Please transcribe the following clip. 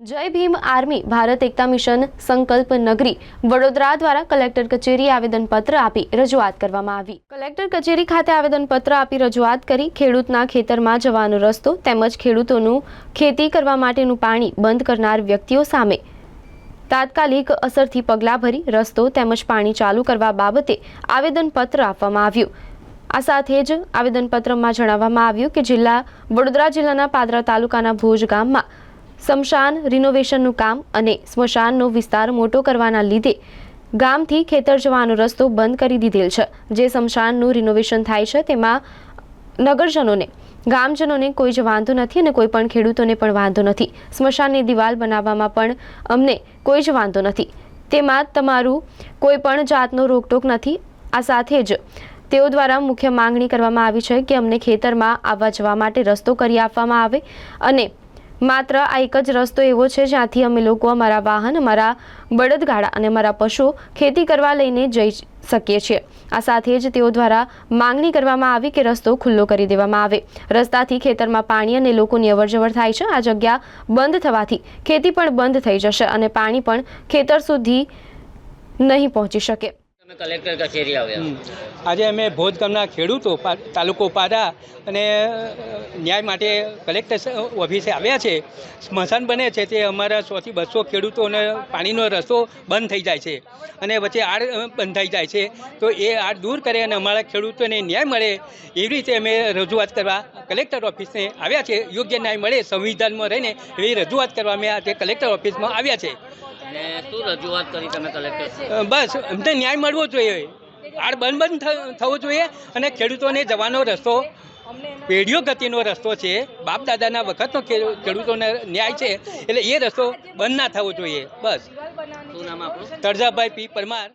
જય ભીમ આર્મી, ભારત એકતા મિશન, સંકલ્પ નગરી, વડોદરા દ્વારા કલેક્ટર કચેરી આવેદનપત્ર આપી રજૂઆત કરવામાં આવી. કલેક્ટર કચેરી ખાતે આવેદનપત્ર આપી રજૂઆત કરી ખેડૂતના ખેતરમાં જવાનો રસ્તો તેમજ ખેડૂતોનું ખેતી કરવા માટેનું પાણી બંધ કરનાર વ્યક્તિઓ સામે તાત્કાલિક અસરથી પગલાં ભરી રસ્તો તેમજ પાણી ચાલુ કરવા બાબતે આવેદનપત્ર આપવામાં આવ્યું. આ સાથે જ આવેદનપત્રમાં જણાવવામાં આવ્યું કે જિલ્લા વડોદરા જિલ્લાના પાદરા તાલુકાના ભોજ ગામમાં સ્મશાન રિનોવેશનનું કામ અને સ્મશાનનો વિસ્તાર મોટો કરવાના લીધે ગામથી ખેતર જવાનો રસ્તો બંધ કરી દીધેલ છે. જે સ્મશાનનું રિનોવેશન થાય છે, તેમાં નગરજનોને, ગામજનોને કોઈ જ વાંધો નથી અને કોઈ પણ ખેડૂતોને પણ વાંધો નથી. સ્મશાનની દિવાલ બનાવવામાં પણ અમને કોઈ જ વાંધો નથી. તેમાં તમારું કોઈ પણ જાતનો રોકટોક નથી. આ સાથે જ તેઓ દ્વારા મુખ્ય માંગણી કરવામાં આવી છે કે અમને ખેતરમાં આવવા જવા માટે રસ્તો કરી આપવામાં આવે અને માત્ર આ એક જ રસ્તો એવો છે જ્યાંથી અમે લોકો અમારા વાહન, અમારા બળદગાડા અને અમારા પશુઓ ખેતી કરવા લઈને જઈ શકીએ છીએ. આ સાથે જ તેઓ દ્વારા માંગણી કરવામાં આવી કે રસ્તો ખુલ્લો કરી દેવામાં આવે. રસ્તાથી ખેતરમાં પાણી અને લોકોની અવરજવર થાય છે. આ જગ્યા બંધ થવાથી ખેતી પણ બંધ થઈ જશે અને પાણી પણ ખેતર સુધી નહીં પહોંચી શકે. કલેક્ટર કચેરી આવ્યા. આજે અમે ભોજ ગામના ખેડૂતો તાલુકો પાડા અને ન્યાય માટે કલેક્ટર ઓફિસે આવ્યા છે. સ્મશાન બને છે તે અમારા સોથી બસો ખેડૂતોને પાણીનો રસ્તો બંધ થઈ જાય છે અને વચ્ચે આડ બંધાઈ જાય છે. તો એ આડ દૂર કરે અને અમારા ખેડૂતોને ન્યાય મળે એવી રીતે અમે રજૂઆત કરવા કલેક્ટર ઓફિસને આવ્યા છે. યોગ્ય ન્યાય મળે, સંવિધાનમાં રહીને એવી રજૂઆત કરવા અમે આજે કલેક્ટર ઓફિસમાં આવ્યા છે. અને શું રજૂઆત કરી તમે કલેક્ટર બસ અમને ન્યાય મળવો જોઈએ. આડ બંધ બંધ થવો જોઈએ અને ખેડૂતોને જવાનો રસ્તો પેઢીઓ ગતિનો રસ્તો છે. બાપ દાદાના વખતનો ખેડૂતોને ન્યાય છે એટલે એ રસ્તો બંધ ના થવો જોઈએ. બસ. તરજાભાઈ પી પરમાર.